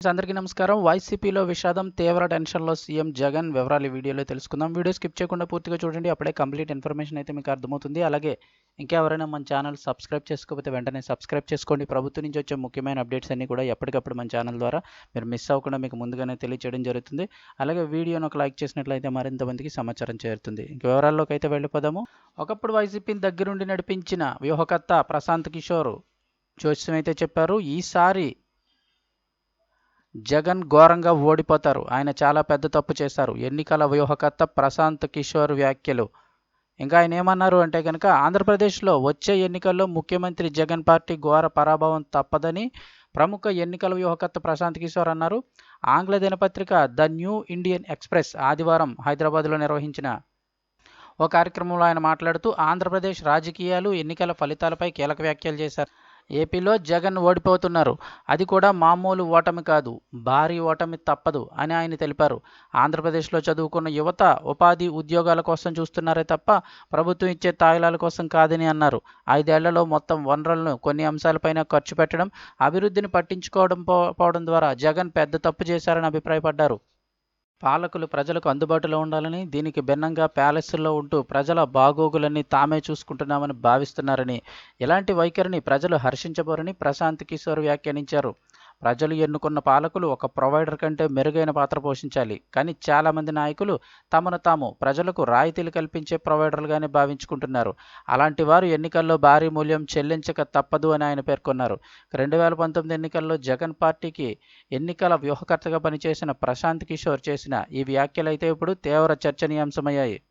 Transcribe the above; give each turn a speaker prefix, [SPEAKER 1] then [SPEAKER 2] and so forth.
[SPEAKER 1] అందరికీ నమస్కారం. వైసీపీలో విషాదం తీవ్ర టెన్షన్లో సీఎం జగన్ వివరాలు వీడియోలో తెలుసుకుందాం. వీడియో స్కిప్ చేయకుండా పూర్తిగా చూడండి. అప్పుడే కంప్లీట్ ఇన్ఫర్మేషన్ అయితే మీకు అర్థమవుతుంది. అలాగే ఇంకెవరైనా మన ఛానల్ సబ్స్క్రైబ్ చేసుకోకపోతే వెంటనే సబ్స్క్రైబ్ చేసుకోండి. ప్రభుత్వం నుంచి వచ్చే ముఖ్యమైన అప్డేట్స్ అన్ని కూడా ఎప్పటికప్పుడు మన ఛానల్ ద్వారా మీరు మిస్ అవ్వకుండా మీకు ముందుగానే తెలియచేయడం జరుగుతుంది. అలాగే వీడియోను ఒక లైక్ చేసినట్లయితే మరింత మందికి సమాచారం చేరుతుంది. ఇంక వివరాల్లోకి అయితే వెళ్ళిపోదాము. ఒకప్పుడు వైసీపీని దగ్గరుండి నడిపించిన వ్యూహకర్త ప్రశాంత్ కిషోర్ జోస్యం అయితే చెప్పారు ఈసారి జగన్ ఘోరంగా ఓడిపోతారు. ఆయన చాలా పెద్ద తప్పు చేశారు. ఎన్నికల వ్యూహకర్త ప్రశాంత్ కిషోర్ వ్యాఖ్యలు. ఇంకా ఆయన ఏమన్నారు అంటే కనుక ఆంధ్రప్రదేశ్లో వచ్చే ఎన్నికల్లో ముఖ్యమంత్రి జగన్ పార్టీ ఘోర పరాభవం తప్పదని ప్రముఖ ఎన్నికల వ్యూహకర్త ప్రశాంత్ కిషోర్ అన్నారు. ఆంగ్ల దినపత్రిక ద న్యూ ఇండియన్ ఎక్స్ప్రెస్ ఆదివారం హైదరాబాద్లో నిర్వహించిన ఓ కార్యక్రమంలో ఆయన మాట్లాడుతూ ఆంధ్రప్రదేశ్ రాజకీయాలు ఎన్నికల ఫలితాలపై కీలక వ్యాఖ్యలు చేశారు. ఏపీలో జగన్ ఓడిపోతున్నారు. అది కూడా మామూలు ఓటమి కాదు. భారీ ఓటమి తప్పదు అని ఆయన తెలిపారు. ఆంధ్రప్రదేశ్లో చదువుకున్న యువత ఉపాధి ఉద్యోగాల కోసం చూస్తున్నారే తప్ప ప్రభుత్వం ఇచ్చే తాయిలాల కోసం కాదని అన్నారు. ఐదేళ్ళలో మొత్తం వనరులను కొన్ని అంశాలపైన ఖర్చు పెట్టడం అభివృద్ధిని పట్టించుకోవడం పోవడం ద్వారా జగన్ పెద్ద తప్పు చేశారని అభిప్రాయపడ్డారు. పాలకులు ప్రజలకు అందుబాటులో ఉండాలని దీనికి భిన్నంగా ప్యాలెస్ల్లో ఉంటూ ప్రజల బాగోగులన్నీ తామే చూసుకుంటున్నామని భావిస్తున్నారని ఇలాంటి వైఖరిని ప్రజలు హర్షించబోరని ప్రశాంత్ కిషోర్ వ్యాఖ్యానించారు. ప్రజలు ఎన్నుకున్న పాలకులు ఒక ప్రొవైడర్ కంటే మెరుగైన పాత్ర పోషించాలి. కానీ చాలామంది నాయకులు తమను తాము ప్రజలకు రాయితీలు కల్పించే ప్రొవైడర్లుగానే భావించుకుంటున్నారు. అలాంటి వారు ఎన్నికల్లో భారీ మూల్యం చెల్లించక తప్పదు అని ఆయన పేర్కొన్నారు. రెండు వేల పంతొమ్మిది ఎన్నికల్లో జగన్ పార్టీకి ఎన్నికల వ్యూహకర్తగా పనిచేసిన ప్రశాంత్ కిషోర్ చేసిన ఈ వ్యాఖ్యలైతే ఇప్పుడు తీవ్ర చర్చనీయాంశమయ్యాయి.